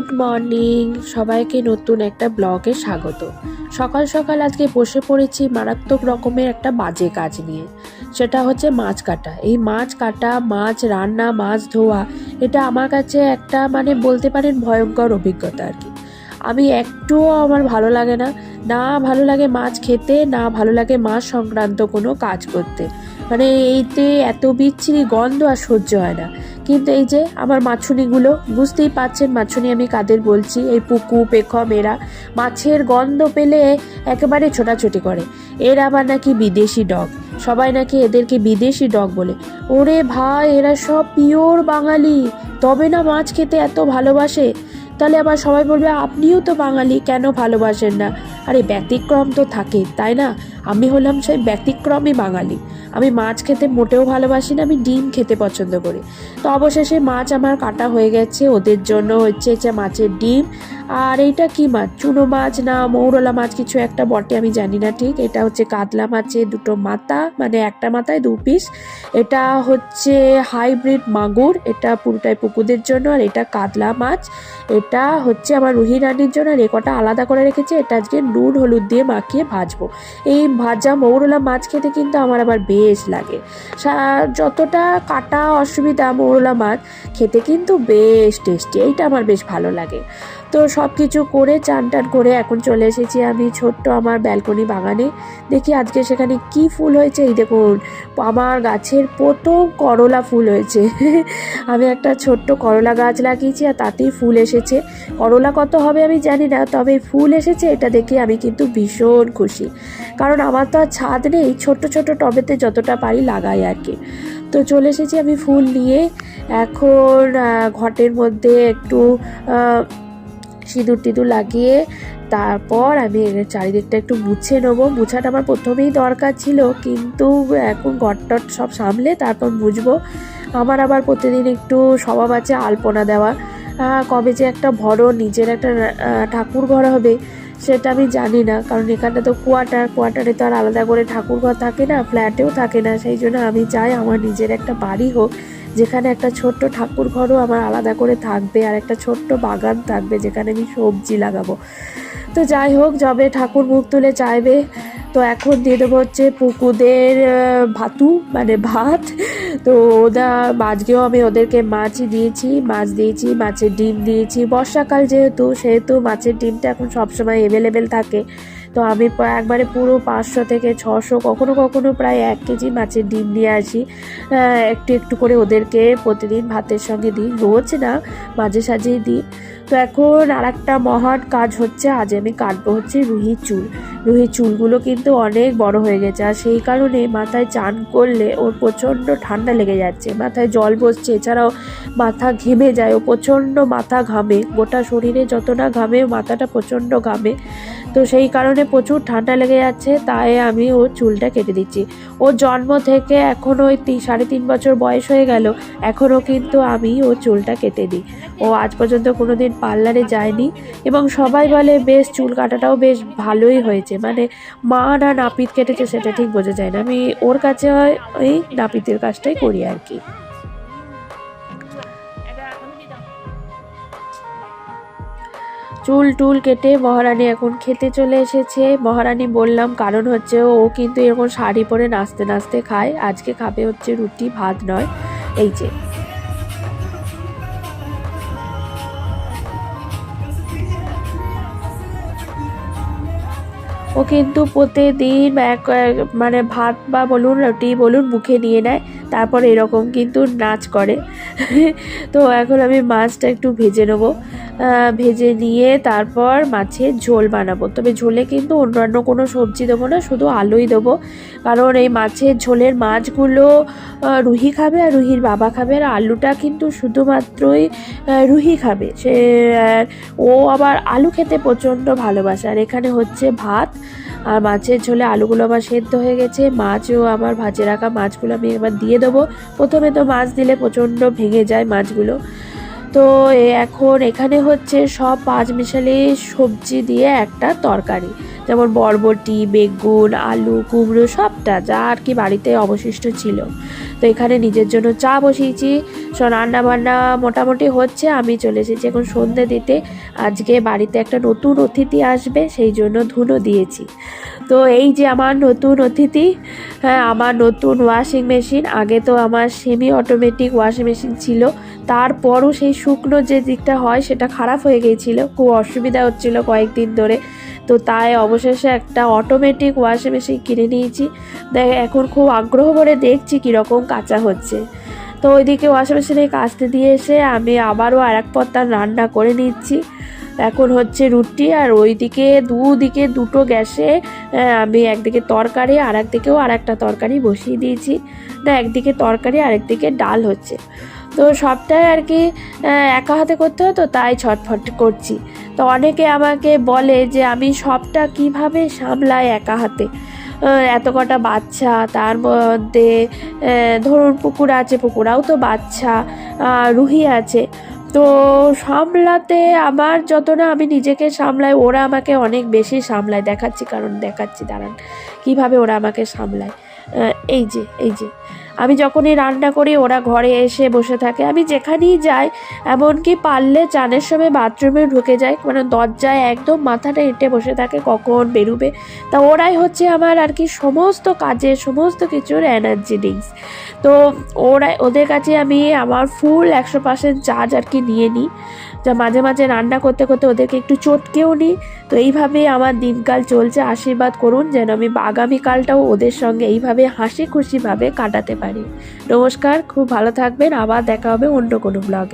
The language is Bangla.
Good morning. সবাইকে নতুন একটা ব্লগে স্বাগত। সকাল সকাল আজকে বসে পড়েছি মারাত্মক রকমের একটা বাজে কাজ নিয়ে। সেটা হচ্ছে মাছ কাটা। এই মাছ কাটা, মাছ রান্না, মাছ ধোয়া, এটা আমার কাছে একটা মানে বলতে পারেন ভয়ঙ্কর অভিজ্ঞতা আর কি। আমি একটুও আমার ভালো লাগে না। না ভালো লাগে মাছ খেতে, না ভালো লাগে মাছ সংক্রান্ত কোনো কাজ করতে। মানে এইতে এত বিচ্ছিরি গন্ধ আর সহ্য হয় না। কিন্তু এই যে আমার মাছুনিগুলো, বুঝতেই পাচ্ছেন মাছুনি আমি কাদের বলছি, এই পুকু, পেখম এরা মাছের গন্ধ পেলে একেবারে ছোটাছুটি করে। এর আবার নাকি বিদেশি ডগ। সবাই নাকি এদেরকে বিদেশি ডগ বলে। ওরে ভাই, এরা সব পিওর বাঙালি। তবে না মাছ খেতে এত ভালোবাসে। তাহলে আবার সবাই বলবে, আপনিও তো বাঙালি, কেন ভালোবাসেন না? আরে ব্যতিক্রম তো থাকে, তাই না? আমি হলাম সেই ব্যতিক্রমই বাঙালি। আমি মাছ খেতে মোটেও ভালোবাসি না, আমি ডিম খেতে পছন্দ করি। তো অবশেষে মাছ আমার কাটা হয়ে গেছে, ওদের জন্য হচ্ছে যে মাছের ডিম। আর এইটা কি মাছ? চুনো মাছ না মৌরলা মাছ, কিছু একটা বটে, আমি জানি না ঠিক। এটা হচ্ছে কাতলা মাছের দুটো মাথা মানে একটা মাথায় দু পিস। এটা হচ্ছে হাইব্রিড মাগুর, এটা পুরোটাই পুকুরদের জন্য, আর এটা কাতলা মাছ। এটা হচ্ছে আমার রুহি রানির জন্য, আর এ কটা আলাদা করে রেখেছি। এটা আজকে নুন, হলুদ দিয়ে মাখিয়ে ভাজবো। এই ভাজা মৌরলা মাছ খেতে কিন্তু আমার আবার বেশ লাগে। যতটা কাটা অসুবিধা মৌরলা মাছ, খেতে কিন্তু বেশ টেস্টি। এইটা আমার বেশ ভালো লাগে। তো সব কিছু করে, চান টান করে এখন চলে এসেছি আমি ছোট্ট আমার ব্যালকনি বাগানে। দেখি আজকে সেখানে কি ফুল হয়েছে। এই দেখুন, আমার গাছের প্রথম করলা ফুল হয়েছে। আমি একটা ছোট্ট করলা গাছ লাগিয়েছি আর তাতেই ফুল এসেছে। করলা কত হবে আমি জানি না, তবে ফুল এসেছে, এটা দেখে আমি কিন্তু ভীষণ খুশি। কারণ আমার তো আর ছাদ নেই, ছোট্ট ছোট্ট টবেতে যতটা পারি লাগাই আর কি। তো চলে এসেছি আমি ফুল নিয়ে। এখন ঘটের মধ্যে একটু সিঁদুর টিঁদুর লাগিয়ে তারপর আমি চারিদিকটা একটু মুছে নেব। মুছাটা আমার প্রথমেই দরকার ছিল, কিন্তু এখন ঘরটট সব সামলে তারপর মুছবো। আমার আবার প্রতিদিন একটু স্বভাব আছে আলপনা দেওয়া। কবে যে একটা বড় নিজের একটা ঠাকুর ঘর হবে, সেটা আমি জানি না। কারণ এখানটা তো কোয়ার্টার কোয়ার্টারে তো আর আলাদা করে ঠাকুর ঘর থাকে না ফ্ল্যাটেও থাকে না। সেই জন্য আমি চাই আমার নিজের একটা বাড়ি হোক, যেখানে একটা ছোট্ট ঠাকুর ঘরও আমার আলাদা করে থাকবে, আর একটা ছোট্ট বাগান থাকবে, যেখানে আমি সবজি লাগাবো। তো যাই হোক, যবে ঠাকুর মুখ তুলে চাইবে, তো এখন দিয়ে দেবো হচ্ছে পুকুদের ভাতু মানে ভাত তো ওদা, আজকেও আমি ওদেরকে মাছই দিয়েছি, মাছ দিয়েছি, মাছের ডিম দিয়েছি। বর্ষাকাল যেহেতু, সেহেতু মাছের ডিমটা এখন সবসময় অ্যাভেলেবেল থাকে। তো আমি একবারে পুরো পাঁচশো থেকে ছশো, কখনো কখনো প্রায় এক কেজি মাছের ডিম নিয়ে আসি। একটু একটু করে ওদেরকে প্রতিদিন ভাতের সঙ্গে দিই। রোজ না, মাঝে সাঝেই দিই। তো এখন আর একটা মহান কাজ হচ্ছে, আজ আমি কাটবো হচ্ছে রুহির চুল। রুহির চুলগুলো কিন্তু অনেক বড় হয়ে গেছে আর সেই কারণে মাথায় চান করলে ওর প্রচণ্ড ঠান্ডা লেগে যাচ্ছে, মাথায় জল বসছে, এছাড়াও মাথা ঘেমে যায়, ও প্রচণ্ড মাথা ঘামে, গোটা শরীরে যত না ঘামে, মাথাটা প্রচণ্ড ঘামে। তো সেই কারণে প্রচুর ঠান্ডা লেগে যাচ্ছে, তাই আমি ওর চুলটা কেটে দিচ্ছি। ওর জন্ম থেকে এখন ওই তি- সাড়ে তিন বছর বয়স হয়ে গেল, এখনও কিন্তু আমি ওর চুলটা কেটে দিই। ও আজ পর্যন্ত কোনো দিন পার্লারে যায়নি এবং সবাই বলে, বেশ, চুল কাটাটাও বেশ ভালোই হয়েছে। মানে মা না নাপিত কেটেছে সেটা ঠিক বোঝা যায় না। আমি ওর কাছে ওই নাপিতের কাজটাই করি আর কি। চুল টুল কেটে মহারানী এখন খেতে চলে এসেছে। মহারানী বললাম, কারণ হচ্ছে ও কিন্তু এরকম শাড়ি পরে নাচতে নাচতে খায়। আজকে খাবে হচ্ছে রুটি, ভাত নয়। এই যে। ও কিন্তু প্রতিদিন এক মানে ভাত বা বলুন রুটি বলুন মুখে নিয়ে নেয়। তারপর এরকম কিন্তু নাচ করে। তো এখন আমি মাছটা একটু ভেজে নেব। ভেজে নিয়ে তারপর মাছের ঝোল বানাবো। তবে ঝোলে কিন্তু অন্যান্য কোনো সবজি দেবো না, শুধু আলুই দেবো। কারণ এই মাছের ঝোলের মাছগুলো রুহি খাবে আর রুহির বাবা খাবে। আর আলুটা কিন্তু শুধুমাত্রই রুহি খাবে। সে ও আবার আলু খেতে প্রচণ্ড ভালোবাসে। আর এখানে হচ্ছে ভাত। আর মাছের ঝোলে আলুগুলো আমার সেদ্ধ হয়ে গেছে, মাছও আমার ভাজে রাখা মাছগুলো আমি এবার দিয়ে দেবো। প্রথমে তো মাছ দিলে প্রচণ্ড ভেঙে যায় মাছগুলো। তো এখন এখানে হচ্ছে সব পাঁচ মিশালি সবজি দিয়ে একটা তরকারি। যেমন বরবটি, বেগুন, আলু, কুমড়ো, সবটা যা আর কি বাড়িতে অবশিষ্ট ছিল। তো এখানে নিজের জন্য চা বসিয়েছি। রান্না বান্না মোটামুটি হচ্ছে, আমি চলে এসেছি এখন সন্ধে দিতে। আজকে বাড়িতে একটা নতুন অতিথি আসবে, সেই জন্য ধুনো দিয়েছি। তো এই যে আমার নতুন অতিথি হ্যাঁ আমার নতুন ওয়াশিং মেশিন, আগে তো আমার সেমি অটোমেটিক ওয়াশিং মেশিন ছিল। তারপরও সেই শুকনো যে দিকটা হয়, সেটা খারাপ হয়ে গিয়েছিল, খুব অসুবিধা হচ্ছিল কয়েকদিন ধরে। তো তাই অবশেষে একটা অটোমেটিক ওয়াশিং মেশিন কিনে নিয়েছি। দেখ, এখন খুব আগ্রহ করে দেখছি কীরকম কাঁচা হচ্ছে। তো ওইদিকে ওয়াশিং মেশিনে কাচতে দিয়ে এসে আমি আবারও আর এক পত্তার রান্না করে নিচ্ছি। এখন হচ্ছে রুটি আর ওইদিকে দুদিকে দুটো গ্যাসে আমি একদিকে তরকারি আর একদিকেও আর একটা তরকারি বসিয়ে দিয়েছি। না একদিকে তরকারি আর একদিকে ডাল হচ্ছে। তো সবটাই আর কি একা হাতে করতে হয় তো তাই ছটফট করছি। তো অনেকে আমাকে বলে যে আমি সবটা কীভাবে সামলাই একা হাতে? এত কটা বাচ্চা, তার মধ্যে ধরুন পুকুর আছে, পুকুরাও তো বাচ্চা রুহি আছে। তো সামলাতে আমার যত না আমি নিজেকে সামলাই, ওরা আমাকে অনেক বেশি সামলায়। দেখাচ্ছি, কারণ দেখাচ্ছি, দাঁড়ান। কীভাবে ওরা আমাকে সামলায়? এই যে এই যে। আমি যখনই রান্না করি, ওরা ঘরে এসে বসে থাকে। আমি যেখানেই যাই, এমনকি পারলে চানের সময় বাথরুমে ঢুকে যায় মানে দরজায় একদম মাথাটা এঁটে বসে থাকে কখন বেরুবে। তা ওরাই হচ্ছে আমার আর কি সমস্ত কাজের, সমস্ত কিছুর এনার্জি ড্রিঙ্কস তো ওরা ওদের কাছে আমি আমার ফুল একশো পার্সেন্ট চার্জ আর কি নিয়ে নিই। যা মাঝে মাঝে রান্না করতে করতে ওদেরকে একটু চটকেও নিই। তো এইভাবেই আমার দিনকাল চলছে। আশীর্বাদ করুন যেন আমি আগামীকালটাও ওদের সঙ্গে এইভাবে হাসি খুশিভাবে কাটাতে পারি। নমস্কার, খুব ভালো থাকবেন। আবার দেখা হবে অন্য কোনো ব্লগে